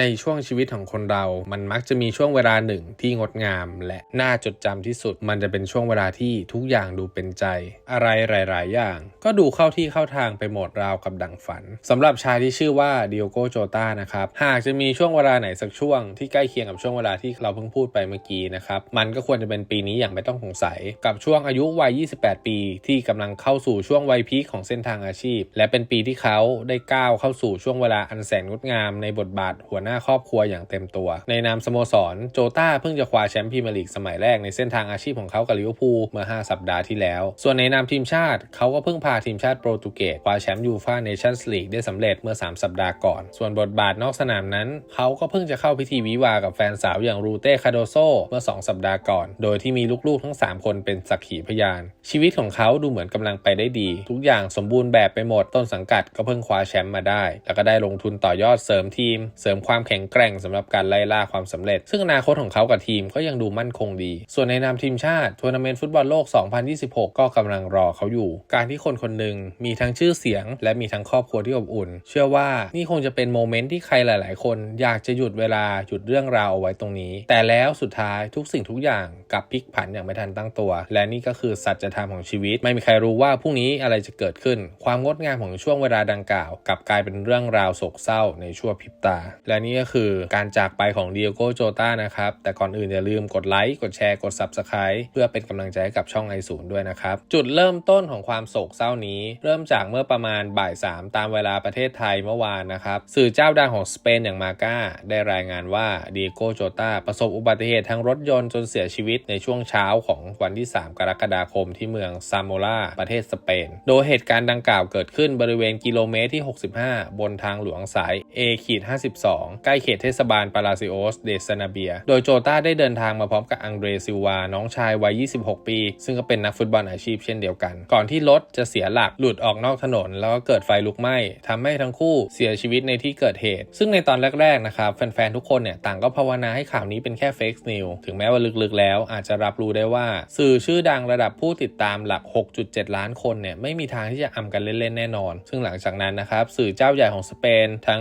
ในช่วงชีวิตของคนเรา มันมักจะมีช่วงเวลาหนึ่งที่งดงาม และน่าจดจำที่สุด มันจะเป็นช่วงเวลาที่ทุกอย่างดูเป็นใจ อะไรหลาย ๆ อย่าง ก็ดูเข้าที่เข้าทางไปหมดราวกับดังฝันสำหรับชายที่ชื่อว่าดิโอโกโจตานะครับ หากจะมีช่วงเวลาไหนสักช่วงที่ใกล้เคียงกับช่วงเวลาที่เราเพิ่งพูดไปเมื่อกี้นะครับ มันก็ควรจะเป็นปีนี้อย่างไม่ต้องสงสัย กับช่วงอายุวัย 28 ปี ที่กำลังเข้าสู่ช่วงวัยพีคของเส้นทางอาชีพ และเป็นปีที่เขาได้ก้าวเข้าสู่ช่วงเวลาอันแสนงดงามในบทบาทหัวหน้าครอบครัวอย่างเต็มตัว ในนามสโมสรโจต้าเพิ่งจะคว้าแชมป์พรีเมียร์ลีกสมัยแรกในเส้นทางอาชีพของเขากับลิเวอร์พูลเมื่อ 5 สัปดาห์ที่แล้ว ส่วนในนามทีมชาติเขาก็เพิ่งพาทีมชาติโปรตุเกสคว้าแชมป์ยูฟ่าเนชั่นส์ลีกได้สำเร็จเมื่อ 3 สัปดาห์ก่อน ส่วนบทบาทนอกสนามนั้น เขาก็เพิ่งจะเข้าพิธีวิวากับแฟนสาวอย่างรูเต้คาโดโซเมื่อ 2 สัปดาห์ก่อน โดยที่มีลูกๆทั้ง 3 คนเป็นสักขีพยาน ชีวิตของเขาดูเหมือนกำลังไปได้ดี ทุกอย่างสมบูรณ์แบบไปหมดต้นสังกัดก็เพิ่งคว้าแชมป์มาได้ แล้วก็ได้ลงทุนต่อยอดเสริมทีม เสริมความความแข็งแกร่งสำหรับการไล่ล่าความสำเร็จ ซึ่งอนาคตของเขากับทีมก็ยังดูมั่นคงดี ส่วนในนามทีมชาติทัวร์นาเมนต์ฟุตบอลโลก 2026 ก็กำลังรอเขาอยู่ การที่คนคนหนึ่งมีทั้งชื่อเสียง และมีทั้งครอบครัวที่อบอุ่น เชื่อว่านี่คงจะเป็นโมเมนต์ที่ใครหลาย ๆ คนอยากจะหยุดเวลาหยุดเรื่องราวเอาไว้ตรงนี้ แต่แล้วสุดท้ายทุกสิ่งทุกอย่างกลับพลิกผันอย่างไม่ทันตั้งตัว และนี่ก็คือสัจธรรมของชีวิต ไม่มีใครรู้ว่าพรุ่งนี้อะไรจะเกิดขึ้น ความงดงามของช่วงเวลาดังกล่าวกลับกลายเป็นเรื่องราวโศกเศร้าในชั่วพริบตา และนี่ก็คือการจากไปของเดียโกโจตานะครับ แต่ก่อนอื่นอย่าลืมกดไลค์กดแชร์กด Subscribe เพื่อเป็นกำลังใจให้กับช่องไอศูนย์ด้วยนะครับ จุดเริ่มต้นของความโศกเศร้านี้ เริ่มจากเมื่อประมาณบ่าย3ตามเวลาประเทศไทยเมื่อวานนะครับ สื่อเจ้าดังของสเปนอย่างมาก้าได้รายงานว่าเดียโกโจตาประสบอุบัติเหตุทางรถยนต์จนเสียชีวิตในช่วงเช้าของวันที่ 3 กรกฎาคมที่เมืองซาโมราประเทศสเปน โดยเหตุการณ์ดังกล่าวเกิดขึ้นบริเวณกิโลเมตรที่ 65 บนทางหลวงสาย A-52 ใกล้เขตเทศบาลปาลาซิโอสเดซนาเบีย โดยโจต้าได้เดินทางมาพร้อมกับอังเดรซิวา น้องชายวัย 26 ปี ซึ่งก็เป็นนักฟุตบอลอาชีพเช่นเดียวกัน ก่อนที่รถจะเสียหลักหลุดออกนอกถนน แล้วก็เกิดไฟลุกไหม้ทำให้ทั้งคู่เสียชีวิตในที่เกิดเหตุ ซึ่งในตอนแรกๆนะครับแฟนๆทุกคนเนี่ยต่างก็ภาวนาให้ข่าวนี้เป็นแค่เฟกซ์นิวถึงแม้ว่าลึกๆแล้ว อาจจะรับรู้ได้ว่า สื่อชื่อดังระดับผู้ติดตามหลัก 6.7 ล้านคนเนี่ยไม่มีทางที่จะอำกันเล่นๆแน่นอน ซึ่งหลังจากนั้นนะครับสื่อเจ้าใหญ่ของสเปนทั้ง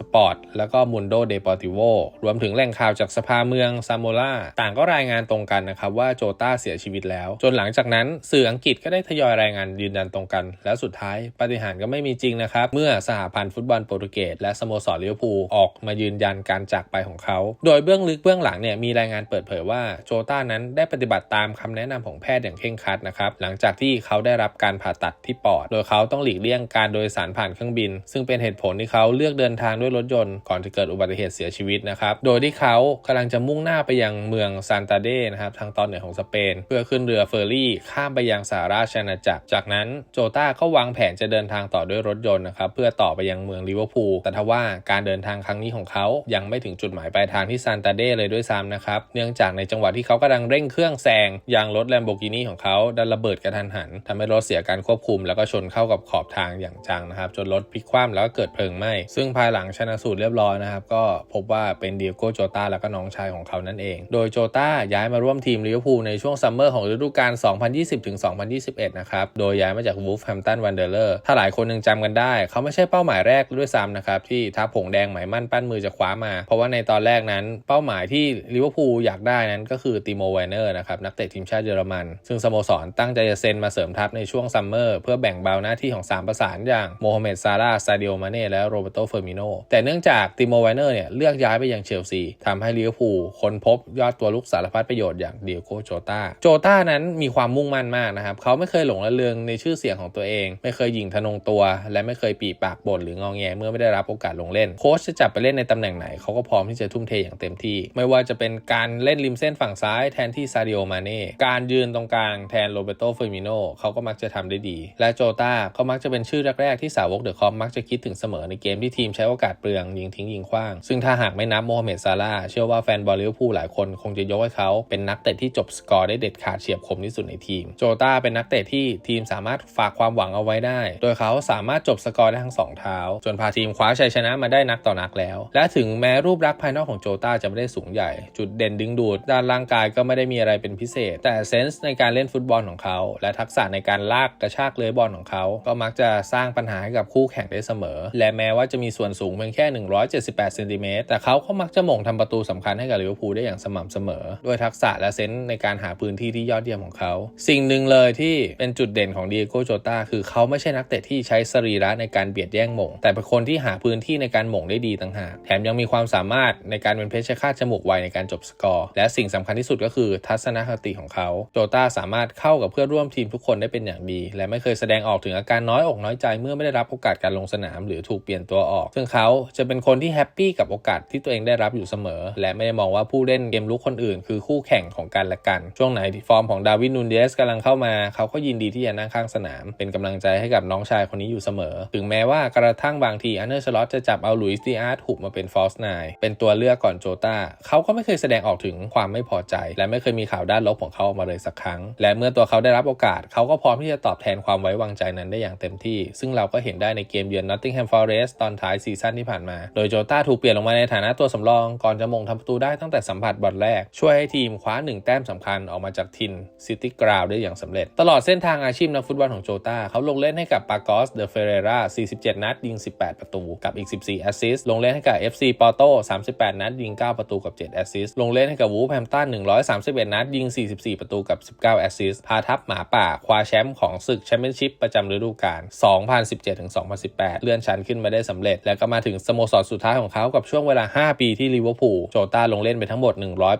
Diario As Sport แล้วก็ Mundo Deportivo รวมถึงแหล่งข่าวจากสภาเมืองซาโมราต่างก็รายงานตรงกันนะครับว่าโจต้าเสียชีวิตแล้ว จนหลังจากนั้นสื่ออังกฤษก็ได้ทยอยรายงานยืนยันตรงกัน แล้วสุดท้ายปาฏิหารย์ก็ไม่มีจริงนะครับ เมื่อสหพันธ์ฟุตบอลโปรตุเกสและสโมสรลิเวอร์พูลออกมายืนยันการจากไปของเขา โดยเบื้องลึกเบื้องหลังเนี่ยมีรายงานเปิดเผยว่าโจต้านั้นได้ปฏิบัติตามคำแนะนำของแพทย์อย่างเคร่งครัดนะครับหลังจากที่เขาได้รับการผ่าตัดที่ปอด โดยเขาต้องหลีกเลี่ยงการโดยสารผ่านเครื่องบิน ซึ่งเป็นเหตุผลที่เขาเลือกเดินทางด้วยรถยนต์ก่อนจะเกิดอุบัติเหตุเสียชีวิตนะครับ โดยที่เขากำลังจะมุ่งหน้าไปยังเมืองซานตาเดนะครับทางตอนเหนือของสเปน เพื่อขึ้นเรือเฟอร์รี่ ข้ามไปยังสหราชอาณาจักร จากนั้นโจต้าก็วางแผนจะเดินทางต่อด้วยรถยนต์นะครับเพื่อต่อไปยังเมืองลิเวอร์พูลแต่ทว่าการเดินทางครั้งนี้ของเขายังไม่ถึงจุดหมายปลายทางที่ซานตาเดเลยด้วยซ้ำนะครับเนื่องจากในจังหวะที่เขากำลังเร่งเครื่องแซงยางรถแลมโบกินีของเขาดันระเบิดกระทันหันทำให้รถเสียการควบคุม แล้วก็ชนเข้ากับขอบทางอย่างจังนะครับจนรถพลิกคว่ำแล้วก็เกิดเพลิงไหม้ซึ่งภายหลังชนะสูตรเรียบร้อยนะครับ ก็พบว่าเป็นเดียโกโจตาแล้วก็น้องชายของเขานั่นเอง โดยโจตาย้ายมาร่วมทีมลิเวอร์พูลในช่วงซัมเมอร์ของฤดูกาล 2020-2021 นะครับ โดยย้ายมาจากวูฟแฮมตันวันเดอร์เลอร์ ถ้าหลายคนยังจำกันได้ เขาไม่ใช่เป้าหมายแรกด้วยซ้ำนะครับ ที่ทัพผงแดงหมายมั่นปั้นมือจะคว้ามา เพราะว่าในตอนแรกนั้น เป้าหมายที่ลิเวอร์พูลอยากได้นั้นก็คือติโมไวเนอร์นะครับนักเตะทีมชาติเยอรมัน ซึ่งสโมสรตั้งใจจะเซ็นมาเสริมทัพในช่วงซัมเมอร์เพื่อแบ่งเบาหน้าที่ของ3ประสานอย่างโมฮัมเหม็ดซาร่าซาดิโอมาเน่และโรเบโตเฟอร์มิโนแต่เนื่องจากติโมไวเนอร์เนี่ยเลือกย้ายไปยังเชลซีทำให้ลิเวอร์พูลค้นพบยอดตัวลูกสารพัดประโยชน์อย่างเดียโกโจตาโจตานั้นมีความมุ่งมั่นมากนะครับ เขาไม่เคยหลงระเริงในชื่อเสียงของตัวเอง ไม่เคยหยิ่งทะนงตัว และไม่เคยปีปากบ่นหรืององแงเมื่อไม่ได้รับโอกาสลงเล่น โค้ชจะจับไปเล่นในตำแหน่งไหนเขาก็พร้อมที่จะทุ่มเทอย่างเต็มที่ ไม่ว่าจะเป็นการเล่นริมเส้นฝั่งซ้ายแทนที่ซาดิโอมาเน่การยืนตรงกลางแทนโรเบโตเฟอร์มิโนเขาก็มักจะทำได้ดี และโจตาก็มักจะเป็นชื่อแรกๆที่สาวกเดอะคอมมักจะคิดถึงเสมอในเกมที่ทีมใช้โอกาสเปลืองยิงทิ้งยิงขว้าง ซึ่งถ้าหากไม่นับโมฮัมเหม็ดซาร่าเชื่อว่าแฟนบอลลิเวอร์พูลหลายคนคงจะยกให้เขาเป็นนักเตะที่จบสกอร์ได้เด็ดขาดเฉียบคมที่สุดในทีม โจต้าเป็นนักเตะที่ทีมสามารถฝากความหวังเอาไว้ได้ โดยเขาสามารถจบสกอร์ได้ทั้งสองเท้าจนพาทีมคว้าชัยชนะมาได้นักต่อนักแล้ว และถึงแม้รูปลักษณ์ภายนอกของโจต้าจะไม่ได้สูงใหญ่ จุดเด่นดึงดูดด้านร่างกายก็ไม่ได้มีอะไรเป็นพิเศษ แต่เซนส์ในการเล่นฟุตบอลของเขา และทักษะในการลากกระชากเลื้อยบอลของเขา ก็มักจะสร้างปัญหาให้กับคู่แข่งได้เสมอ และแม้ว่าจะมีส่วนสูงเพียงแค่ 178เซนติเมตรแต่เขาก็มักจะหม่งทำประตูสำคัญให้กับลิเวอร์พูลได้อย่างสม่ำเสมอ ด้วยทักษะและเซนส์ในการหาพื้นที่ที่ยอดเยี่ยมของเขา สิ่งหนึ่งเลยที่เป็นจุดเด่นของเดียโกโจตาคือเขาไม่ใช่นักเตะที่ใช้สรีระในการเบียดแย่งหม่ง แต่เป็นคนที่หาพื้นที่ในการหม่งได้ดีต่างหากแถมยังมีความสามารถในการเป็นเพชฌฆาตจมูกไวในการจบสกอร์ และสิ่งสำคัญที่สุดก็คือทัศนคติของเขา โจตาสามารถเข้ากับเพื่อนร่วมทีมทุกคนได้เป็นอย่างดี และไม่เคยแสดงออกถึงอาการน้อยอกน้อยใจเมื่อไม่ได้รับโอกาสการลงสนาม หรือถูกเปลี่ยนตัวออก ซึ่งเขาจะเป็นคนที่แฮปปี้กับโอกาสที่ตัวเองได้รับอยู่เสมอ และไม่ได้มองว่าผู้เล่นเกมลุกคนอื่น คือคู่แข่งของกันและกัน ช่วงไหนที่ฟอร์มของดาวินนูนเดสกำลังเข้ามา เขาก็ยินดีที่จะนั่งข้างสนาม เป็นกำลังใจให้กับน้องชายคนนี้อยู่เสมอ ถึงแม้ว่ากระทั่งบางทีอันเนอร์ชลอตจะจับเอาลุยส์ดีอาร์ตหุบมาเป็นฟอสไนเป็นตัวเลือกก่อนโจตาเขาก็ไม่เคยแสดงออกถึงความไม่พอใจ และไม่เคยมีข่าวด้านลบของเขาออกมาเลยสักครั้ง และเมื่อตัวเขาได้รับโอกาส เขาก็พร้อมที่จะตอบแทนความไว้วางใจนั้นได้อย่างเต็มที่ ซึ่งเราก็เห็นได้ในเกมเยือน Nottingham Forest ตอนท้ายซีซั่นที่ผ่านมา โดยโจต้าถูกเปลี่ยนลงมาในฐานะตัวสำรอง ก่อนจะมงทำประตูได้ตั้งแต่สัมผัสบอลแรก ช่วยให้ทีมคว้าหนึ่งแต้มสำคัญออกมาจากทินซิตี้กราวได้อย่างสำเร็จ ตลอดเส้นทางอาชีพนักฟุตบอลของโจต้าเขาลงเล่นให้กับปากอสเดอเฟเรรา47 นัด ยิง 18 ประตู กับอีก 14 แอสซิสต์ ลงเล่นให้กับ FC ปอโต38 นัด ยิง 9 ประตูกับ 7 แอสซิสต์ ลงเล่นให้กับวูฟแฮมตัน131 นัด ยิง 44 ประตูกับ 19 แอสซิสต์ พาทัพหมาป่า คว้าแชมป์ของศึกแชมเปี้ยนชิพประจำฤดูกาล 2017-2018 เลื่อนชั้นขึ้นมาได้สำเร็จ แล้วก็มาถึงสโมสรสุดท้ายของเขากับช่วงเวลา 5 ปีที่ลิเวอร์พูลโจต้าลงเล่นไปทั้งหมด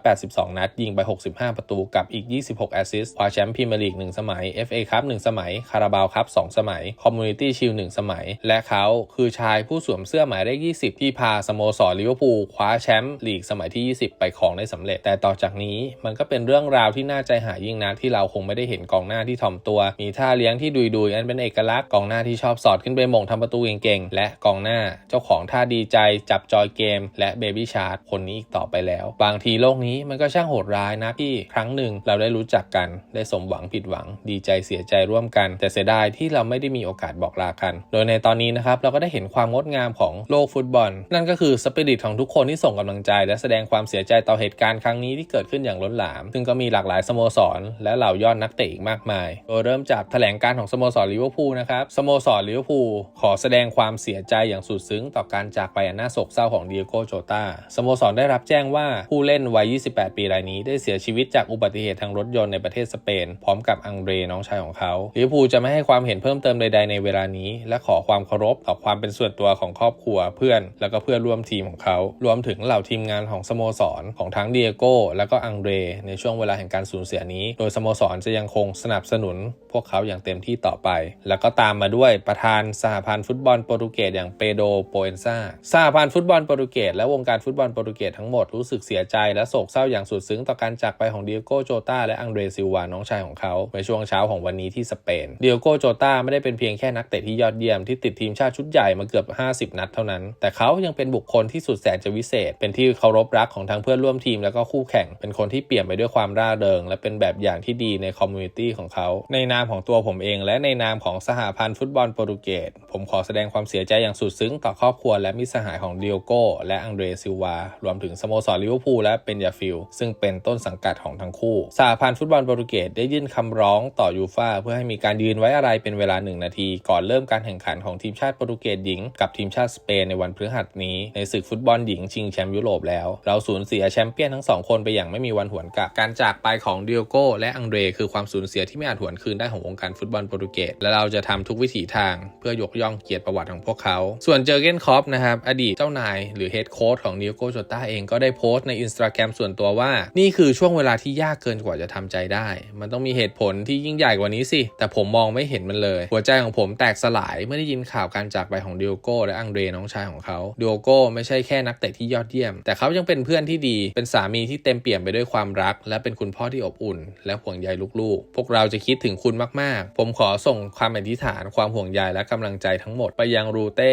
182 นัด ยิงไป 65 ประตูกับอีก 26 แอสซิสต์คว้าแชมป์พรีเมียร์ลีก 1 สมัย FA คัพ1สมัย คาราบาวคัพ2สมัย คอมมูนิตี้ชิล1สมัย และเขาคือชายผู้สวมเสื้อหมายเลข 20 ที่พาสโมสรลิเวอร์พูลคว้าแชมป์ลีกสมัยที่ 20 ไปครองได้สำเร็จ แต่ต่อจากนี้มันก็เป็นเรื่องราวที่น่าใจหายยิ่งนักที่เราคงไม่ได้เห็นกองหน้าที่ถ่อมตัว มีท่าเลี้ยงที่ดุยยๆอันเป็นเอกลักษณ์กองหน้าที่ชอบสอดขึ้นไปมงทำประตูเก่งๆและกองหน้าเจ้าของท่าดีใจจับจอยเกม และเบบี้ชาร์ดคนนี้อีกต่อไปแล้ว บางทีโลกนี้มันก็ช่างโหดร้ายนะที่ครั้งหนึ่งเราได้รู้จักกัน ได้สมหวังผิดหวัง ดีใจเสียใจร่วมกัน แต่เสียดายที่เราไม่ได้มีโอกาสบอกลากัน โดยในตอนนี้นะครับเราก็ได้เห็นความงดงามของโลกฟุตบอล นั่นก็คือสปิริตของทุกคนที่ส่งกำลังใจ และแสดงความเสียใจต่อเหตุการณ์ครั้งนี้ที่เกิดขึ้นอย่างล้นหลาม ซึ่งก็มีหลากหลายสโมสร และเหล่ายอดนักเตะอีกมากมาย โดยเริ่มจากแถลงการของสโมสรลิเวอร์พูลนะครับสโมสรลิเวอร์พูลขอแสดงความเสียใจอย่างสุดซึ้งต่อการจากไปอันน่าโศกเศร้าของเดียโกโจตาสโมสรได้รับแจ้งว่าผู้เล่นวัย 28 ปีรายนี้ได้เสียชีวิตจากอุบัติเหตุทางรถยนต์ในประเทศสเปน พร้อมกับอังเดรน้องชายของเขาลิเวอร์พูลจะไม่ให้ความเห็นเพิ่มเติมใดๆในเวลานี้ และขอความเคารพต่อความเป็นส่วนตัวของครอบครัวเพื่อน แล้วก็เพื่อนร่วมทีมของเขา รวมถึงเหล่าทีมงานของสโมสรของทั้งเดียโก้และก็อังเดรในช่วงเวลาแห่งการสูญเสียนี้ โดยสโมสรจะยังคงสนับสนุน พวกเขาอย่างเต็มที่ต่อไป แล้วก็ตามมาด้วยประธานสหพันธ์ฟุตบอลโปรตุเกสอย่างเปโดโปเอนซาสหพันธ์ฟุตบอลโปรตุเกสและวงการฟุตบอลโปรตุเกสทั้งหมดรู้สึกเสียใจและโศกเศร้าอย่างสุดซึ้งต่อการจากไปของเดียโก้โจตาและอังเดรซิลวาน้องชายของเขาในช่วงเช้าของวันนี้ที่สเปน เดียโก้โจตาไม่ได้เป็นเพียงแค่นักเตะที่ยอดเยี่ยมที่ติดทีมชาติชุดใหญ่มาเกือบ 50 นัดเท่านั้น แต่เขายังเป็นบุคคลที่สุดแสนจะวิเศษ เป็นที่เคารพรักของทั้งเพื่อนร่วมทีมและก็คู่แข่ง เป็นคนที่เปี่ยมไปด้วยความร่าเริง และเป็นแบบอย่างที่ดีในคอมมูนิตี้ของเขา ในนามของตัวผมเอง และในนามของสหพันธ์ฟุตบอลโปรตุเกสผมขอแสดงความเสียใจอย่างสุดซึ้งต่อครอบครัวและมิสหายของเดียโก้และอังเดรซิลวารวมถึงสโมสรลิเวอร์พูลและเปนยาฟิลซึ่งเป็นต้นสังกัดของทั้งคู่สหพันธ์ฟุตบอลโปรตุเกสได้ยื่นคำร้องต่อยูฟ่าเพื่อให้มีการยืนไว้อะไรเป็นเวลาหนึ่งนาที ก่อนเริ่มการแข่งขันของทีมชาติโปรตุเกสหญิง กับทีมชาติสเปนในวันพฤหัสนี้ในศึกฟุตบอลหญิงชิงแชมป์ยุโรปแล้ว เราสูญเสียแชมเปี้ยนทั้งสองคนไปอย่างไม่มีวันหวนกลับการจากไปของเดียโก้และอังเดรคือความสูญเสียที่ไม่อาจหวนคืนได้ของวงการฟุตบอลโปรตุเกสและเราจะทำทุกวิถีทาง เพื่อยกย่องเกียรติประวัติของพวกเขา ส่วนเจอเกนคอปนะครับอดีตเจ้านายหรือเฮดโค้ชของเดียโกโจต้าเองก็ได้โพสต์ในอินสตาแกรมส่วนตัวว่า นี่คือช่วงเวลาที่ยากเกินกว่าจะทำใจได้ มันต้องมีเหตุผลที่ยิ่งใหญ่กว่านี้สิ แต่ผมมองไม่เห็นมันเลย หัวใจของผมแตกสลายเมื่อได้ยินข่าวการจากไปของเดียโก้และอังเดรน้องชายของเขาเดียโก้ไม่ใช่แค่นักเตะที่ยอดเยี่ยม แต่เขายังเป็นเพื่อนที่ดี เป็นสามีที่เต็มเปี่ยมไปด้วยความรัก และเป็นคุณพ่อที่อบอุ่น และห่วงใยลูกๆ พวกเราจะคิดถึงคุณมากๆ ผมขอส่งความอธิษฐาน ความห่วงใยและกำลังใจทั้งหมดไปยังรูเต้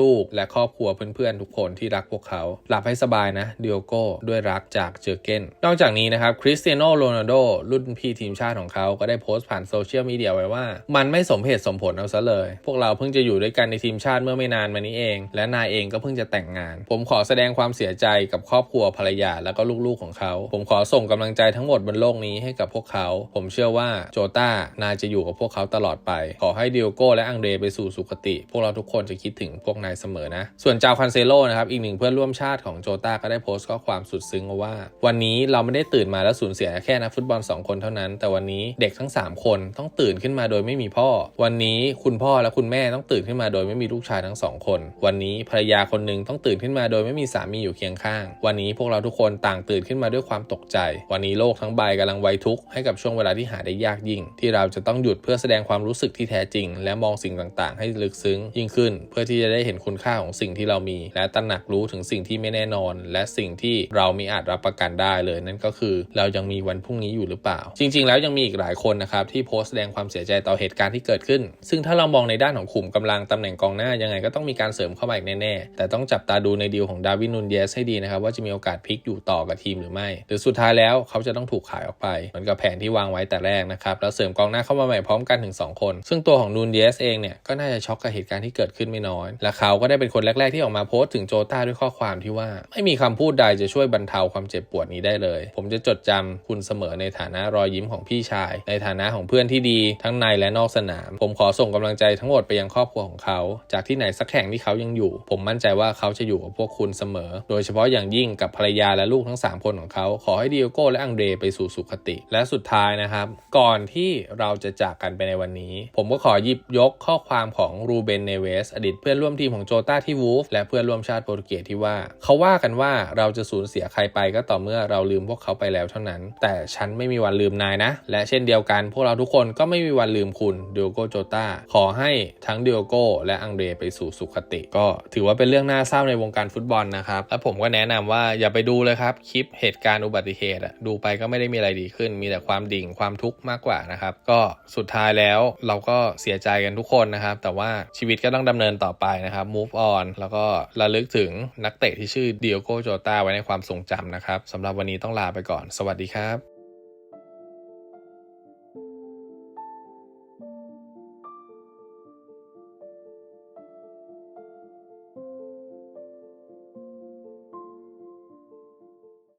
ลูกๆและครอบครัวเพื่อนๆทุกคนที่รักพวกเขา หลับให้สบายนะเดียโก้ด้วยรักจากเจอเกนนอกจากนี้นะครับคริสเตียโนโรนัลโดรุ่นพี่ทีมชาติของเขาก็ได้โพสต์ผ่านโซเชียลมีเดียไว้ว่า มันไม่สมเหตุสมผลเอาซะเลย พวกเราเพิ่งจะอยู่ด้วยกันในทีมชาติเมื่อไม่นานมานี้เอง และนายเองก็เพิ่งจะแต่งงาน ผมขอแสดงความเสียใจกับครอบครัวภรรยาและก็ลูกๆของเขา ผมขอส่งกำลังใจทั้งหมดบนโลกนี้ให้กับพวกเขา ผมเชื่อว่าโจต้านายจะอยู่กับพวกเขาตลอดไป ขอให้ดิโอโก้และอังเดรไปสู่สุคติ พวกเราทุกคนจะคิดถึงพวกนายเสมมอนะ ส่วนจาวคันเซโลนะครับอีกหนึ่งเพื่อนร่วมชาติของโจตาก็ได้โพสต์ข้อความสุดซึ้งว่า วันนี้เราไม่ได้ตื่นมาแล้วสูญเสียแค่นักฟุตบอล 2 คนเท่านั้น แต่วันนี้เด็กทั้ง 3 คนต้องตื่นขึ้นมาโดยไม่มีพ่อ วันนี้คุณพ่อและคุณแม่ต้องตื่นขึ้นมาโดยไม่มีลูกชายทั้งสองคน วันนี้ภรรยาคนหนึ่งต้องตื่นขึ้นมาโดยไม่มีสามีอยู่เคียงข้าง วันนี้พวกเราทุกคนต่างตื่นขึ้นมาด้วยความตกใจ วันนี้โลกทั้งใบกำลังไวทุกข์ให้กับช่วงเวลาที่หาได้ยากยิ่ง ที่เราจะต้องหยุดเพื่อแสดงความรู้สึกที่แท้จริง และมองสิ่งต่างๆ ให้ลึกซึ้งยิ่งขึ้น เพื่อที่จะได้เห็นคุณค่าของสิ่งที่เรามี และตระหนักรู้ถึงสิ่งที่ไม่แน่นอน และสิ่งที่เรามีอาจรับประกันได้เลย นั่นก็คือเรายังมีวันพรุ่งนี้อยู่หรือเปล่า จริง ๆ แล้วยังมีอีกหลายคนนะครับที่โพสต์แสดงความเสียใจต่อเหตุการณ์ที่เกิดขึ้น ซึ่งถ้าเรามองในด้านของขุมกำลังตำแหน่งกองหน้ายังไงก็ต้องมีการเสริมเข้ามาอีกแน่ๆแต่ต้องจับตาดูในดีลของดาวินนูนเยสให้ดีนะครับว่าจะมีโอกาสพลิกอยู่ต่อกับทีมหรือไม่ หรือสุดท้ายแล้วเขาจะต้องถูกขายออกไปเหมือนกับแผนที่วางไว้แต่แรกนะครับแล้วเสริมกองหน้าเข้ามาใหม่พร้อมกันถึง2คน ซึ่งตัวของนูนเยสเองเนี่ยก็น่าจะช็อกกับเหตุการณ์ที่เกิดขึ้นไม่น้อยและเขาก็ได้เป็นคนแรก ๆ ที่ออกมาโพสต์ถึงโจต้าด้วยข้อความที่ว่า ไม่มีคำพูดใดจะช่วยบรรเทาความเจ็บปวดนี้ได้เลย ผมจะจดจำคุณเสมอในฐานะรอยยิ้มของพี่ชาย ในฐานะของเพื่อนที่ดีทั้งในและนอกสนาม ผมขอส่งกำลังใจทั้งหมดไปยังครอบครัวของเขา จากที่ไหนสักแห่งที่เขายังอยู่ ผมมั่นใจว่าเขาจะอยู่กับพวกคุณเสมอ โดยเฉพาะอย่างยิ่งกับภรรยาและลูกทั้ง 3 คนของเขา ขอให้ดิโอโก้และอังเดรไปสู่สุขติ และสุดท้ายนะครับ ก่อนที่เราจะจากกันไปในวันนี้ ผมก็ขอหยิบยกข้อความของรูเบนเนเวสอดีตเพื่อนร่วมทีมของโจต้าที่วูฟและเพื่อนร่วมชาติโปรตุเกสที่ว่า เขาว่ากันว่าเราจะสูญเสียใครไปก็ต่อเมื่อเราลืมพวกเขาไปแล้วเท่านั้น แต่ฉันไม่มีวันลืมนายนะ และเช่นเดียวกัน พวกเราทุกคนก็ไม่มีวันลืมคุณดิโอโกโจต้าขอให้ทั้งดิโอโกและอังเดรไปสู่สุขติ ก็ถือว่าเป็นเรื่องน่าเศร้าในวงการฟุตบอลนะครับและผมก็แนะนำว่าอย่าไปดูเลยครับคลิปเหตุการณ์อุบัติเหตุอะดูไปก็ไม่ได้มีอะไรดีขึ้น มีแต่ความดิ่งความทุกข์มากกว่านะครับก็สุดท้ายแล้วเราก็เสียใจกันทุกคนนะครับแต่ว่าชีวิตก็ต้องดำเนินต่อไปนะครับ move on แล้วก็ระลึกถึงนักเตะที่ชื่อเดียโกโจตาไว้ในความทรงจำนะครับสำหรับวันนี้ต้องลาไปก่อน สวัสดีครับ